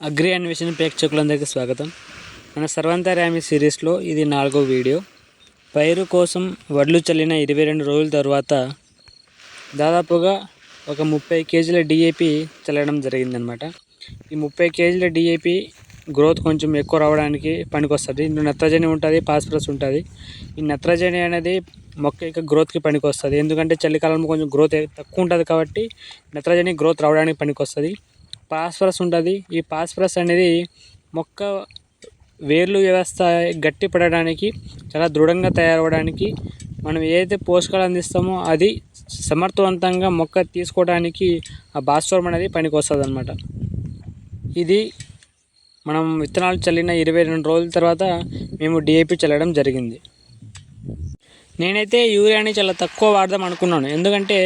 Agri అన్వేషణ ప్రేక్షకులందరికీ స్వాగతం. మన సర్వంతరామి సిరీస్లో ఇది నాలుగో వీడియో. పైరు కోసం వడ్లు చల్లిన ఇరవై రెండు రోజుల తర్వాత దాదాపుగా ఒక ముప్పై కేజీల డిఏపి చల్లడం జరిగిందనమాట ఈ ముప్పై కేజీల డిఏపి గ్రోత్ కొంచెం ఎక్కువ రావడానికి పనికొస్తుంది. ఇందులో నత్రజని ఉంటుంది ఫాస్ఫరస్ ఉంటుంది. ఈ నత్రజని అనేది మొక్క యొక్క గ్రోత్కి పనికొస్తుంది. ఎందుకంటే చలికాలంలో కొంచెం గ్రోత్ తక్కువ ఉంటుంది కాబట్టి నత్రజని గ్రోత్ రావడానికి పనికొస్తుంది. ఫాస్ఫరస్ ఉంటుంది ఈ ఫాస్ఫరస్ అనేది మొక్క వేర్లు వ్యవస్థ గట్టి పడడానికి చాలా దృఢంగా తయారవడానికి మనం ఏదైతే పోషకాలు అందిస్తామో అది సమర్థవంతంగా మొక్క తీసుకోవడానికి ఆ భాస్వరం అనేది పనికి వస్తుంది అనమాట ఇది మనం విత్తనాలు చల్లిన ఇరవై రెండు రోజుల తర్వాత మేము డిఏపి చల్లడం జరిగింది. నేనైతే యూరియాని చాలా తక్కువ వాడదాం అనుకున్నాను. ఎందుకంటే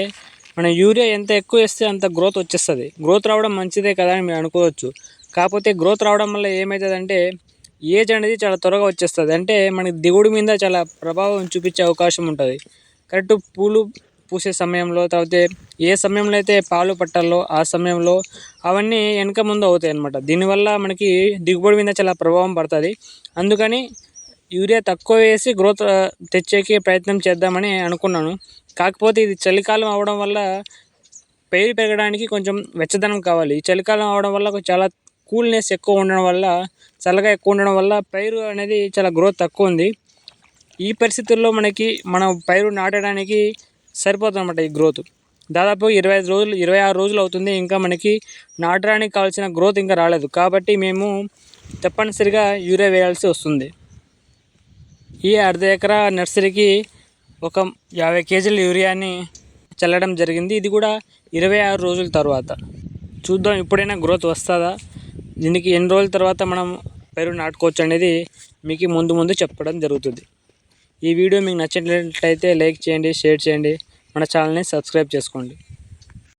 మనం యూరియా ఎంత ఎక్కువ వేస్తే అంత గ్రోత్ వచ్చేస్తుంది. గ్రోత్ రావడం మంచిదే కదా అని మీరు అనుకోవచ్చు. కాకపోతే గ్రోత్ రావడం వల్ల ఏమవుతుందంటే ఏజ్ అనేది చాలా త్వరగా వచ్చేస్తుంది. అంటే మనకి దిగుడు మీద చాలా ప్రభావం చూపించే అవకాశం ఉంటుంది. కరెక్ట్ పూలు పూసే సమయంలో తర్వాత ఏ సమయంలో అయితే పాలు పట్టాలో ఆ సమయంలో అవన్నీ వెనక ముందు అవుతాయి అన్నమాట దీనివల్ల మనకి దిగుబడి మీద చాలా ప్రభావం పడుతుంది. అందుకని యూరియా తక్కువ వేసి గ్రోత్ తెచ్చేకి ప్రయత్నం చేద్దామని అనుకున్నాను. కాకపోతే ఇది చలికాలం అవడం వల్ల పైరు పెరగడానికి కొంచెం వెచ్చదనం కావాలి. ఈ చలికాలం అవడం వల్ల చాలా కూల్నెస్ ఎక్కువ ఉండడం వల్ల చల్లగా ఎక్కువ ఉండడం వల్ల పైరు అనేది చాలా గ్రోత్ తక్కువ ఉంది. ఈ పరిస్థితుల్లో మనకి మనం పైరు నాటడానికి సరిపోతుందన్నమాట ఈ గ్రోత్. దాదాపు ఇరవై ఐదు రోజులు ఇరవై ఆరు రోజులు అవుతుంది. ఇంకా మనకి నాటడానికి కావాల్సిన గ్రోత్ ఇంకా రాలేదు. కాబట్టి మేము తప్పనిసరిగా యూరియా వేయాల్సి వస్తుంది. ఈ అర్ధ ఎకరా నర్సరీకి ఒక యాభై కేజీల యూరియాని చల్లడం జరిగింది. ఇది కూడా ఇరవై ఆరు రోజుల తర్వాత. చూద్దాం ఇప్పుడైనా గ్రోత్ వస్తుందా? దీనికి ఎన్ని రోజుల తర్వాత మనం పైరు నాటుకోవచ్చు అనేది మీకు ముందు ముందు చెప్పడం జరుగుతుంది. ఈ వీడియో మీకు నచ్చినట్లయితే లైక్ చేయండి షేర్ చేయండి. మన ఛానల్ని సబ్స్క్రైబ్ చేసుకోండి.